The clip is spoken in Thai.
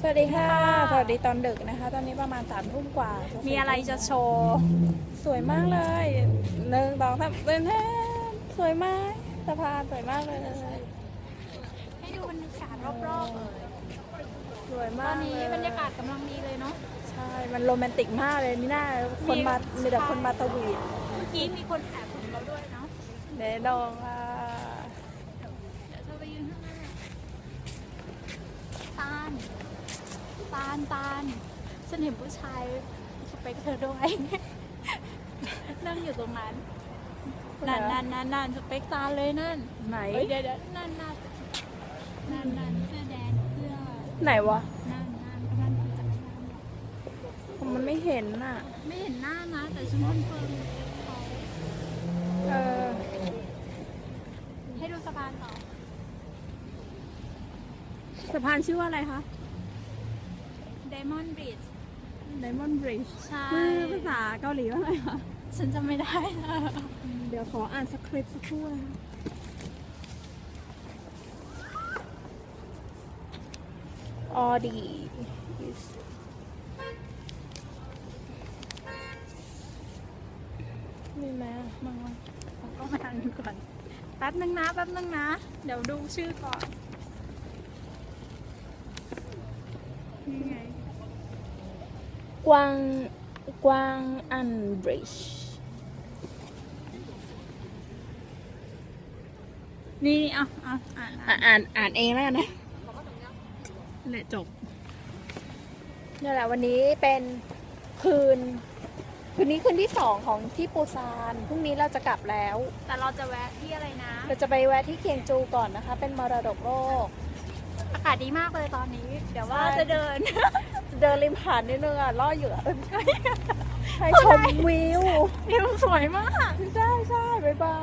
สวัสดีค่ะ สวัสดีตอนดึกนะคะ ตอนนี้ประมาณสามทุ่มกว่า มีอะไรจะโชว์ สวยมากเลยหนึ่งสองสามเต้นแท้สวยมากสะพานสวยมากเลยให้ดูบรรยากาศรอบๆเลยสวยตมาอกนเลนี้ยบรรยากาศกำลังดีเลยเนาะ ใช่ มันโรแมนติกมากเลยนี่น่าคนมามี มีแต่คนมาตะวีดเมื่อกี้มีคนแอบผมเราด้วยเนาะ เดดองค่ะเดี๋ยวเธอไปยืนข้างหน้าตาลตาลตาลฉันเห็นผู้ชายสเปคเธอด้วย นั่งอยู่ตรงนั้นนั่นนั่นนั่นนั่นสเปคตาลเลยนั่นไหนเอ้ยเดี๋ยวเดี๋ยวนั่นนั่นนั่นนั่นเสื้อแดงเสื้อไหนวะนั่นนั่นนั่นคือจักรยานมันไม่เห็นน่ะ ไม่เห็นหน้านะแต่ฉันคอนเฟิร์มเขาเออให้ดูสะพานต่อสะพานชื่อว่าอะไรคะ Diamond Bridge Diamond Bridge ใช่ คือภาษาเกาหลีว่าไงคะ ฉันจำไม่ได้นะเดี๋ยวขออ่านสคริปต์สักครู่นะคะออดีมีไหมอะมึงมึงผมก็มาทางนี้ก่อน แป๊บนึงนะ แป๊บนึงนะ เดี๋ยวดูชื่อก่อนนี่ไง กวางกวางอันบริดจ์นี่อะอะอ่านอ่านอ่านอ่านเองแล้วกันนะเละจบนี่นแหละวันนี้เป็นคืน คืนนี้คืนที่สองของที่ปูซานพรุ่งนี้เราจะกลับแล้ว แต่เราจะแวะที่อะไรนะ เราจะไปแวะที่เคียงจูก่อนนะคะ เป็นมรดกโลก อากาศดีมากเลยตอนนี้ เดี๋ยวว่าใช่ จะเดิน เดินริมหาดนิดนึงอะล่อเหยื่อให้ชมวิว วิวสวยมาก ใช่ใช่บ๊ายบา